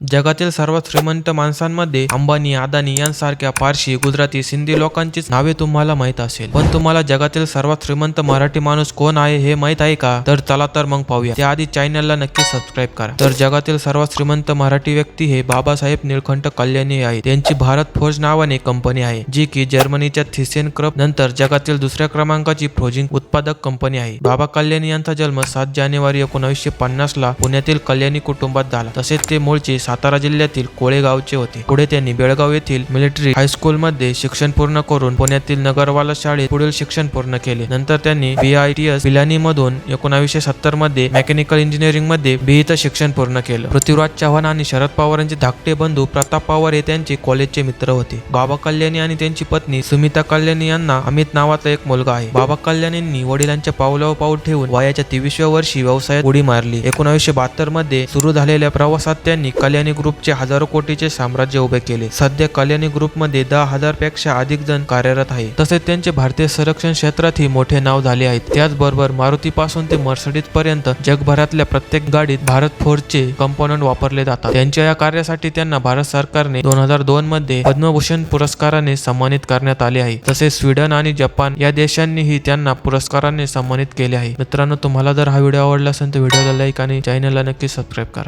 जगातील सर्वात श्रीमंत माणसांमध्ये अंबानी अदानी यांसारख्या पारशी गुजराती सिंधी लोकांचीच नावे तुम्हाला माहीत असेल. पण तुम्हाला जगातील सर्वात श्रीमंत मराठी माणूस कोण आहे हे माहीत आहे का? तर चला तर मग पाहूया. त्याआधी चॅनलला नक्की सबस्क्राईब करा. तर जगातील सर्वात श्रीमंत मराठी व्यक्ती हे बाबासाहेब निळखंठ कल्याणी आहे त्यांची भारत फोर्ज नावाने कंपनी आहे जी की जर्मनीच्या थिसेन क्रब नंतर जगातील दुसऱ्या क्रमांकाची फ्रोजिंग उत्पादक कंपनी आहे. बाबा कल्याणी यांचा जन्म सात जानेवारी एकोणीसशे पन्नास ला पुण्यातील कल्याणी कुटुंबात झाला. तसेच ते मूळचे सातारा जिल्ह्यातील कोळेगावचे होते. पुढे त्यांनी बेळगाव येथील मिलिटरी हायस्कूल मध्ये शिक्षण पूर्ण करून पुण्यातील नगरवाला शाळेत पुढील शिक्षण पूर्ण केले. नंतर त्यांनी B I T S Pilani मधून एकोणावीसशे सत्तरमध्ये मेकॅनिकल इंजिनिअरिंगमध्ये बीईचं शिक्षण पूर्ण केलं. पृथ्वीराज चव्हाण आणि शरद पवारांचे धाकटे बंधू प्रताप पवार हे त्यांचे कॉलेजचे मित्र होते. बाबा कल्याणी आणि त्यांची पत्नी सुमिता कल्याणी यांना अमित नावाचा एक मुलगा आहे. बाबा कल्याणींनी वडिलांच्या पावलावर पाऊल ठेवून वयाच्या तेवीसव्या वर्षी व्यवसायात उडी मारली. एकोणावीसशे बहात्तरमध्ये सुरू झालेल्या प्रवासात त्यांनी कल्याणी ग्रुपचे हजारो कोटीचे साम्राज्य उभे केले. सध्या कल्याणी ग्रुपमध्ये दहा हजारपेक्षा अधिक जण कार्यरत आहे तसेच त्यांचे भारतीय संरक्षण क्षेत्रातही मोठे नाव झाले आहेत. त्याचबरोबर मारुती पासून ते मर्सडीज पर्यंत जगभरातल्या प्रत्येक गाडीत भारत फोर्जचे कंपोनंट वापरले जातात. त्यांच्या या कार्यासाठी त्यांना भारत सरकारने दोन हजार दोन मध्ये पद्मभूषण पुरस्काराने सन्मानित करण्यात आले आहे. तसेच स्वीडन आणि जपान या देशांनीही त्यांना पुरस्काराने सन्मानित केले आहे. मित्रांनो तुम्हाला जर हा व्हिडिओ आवडला असेल तर व्हिडिओला लाईक आणि चॅनलला नक्की सबस्क्राईब करा.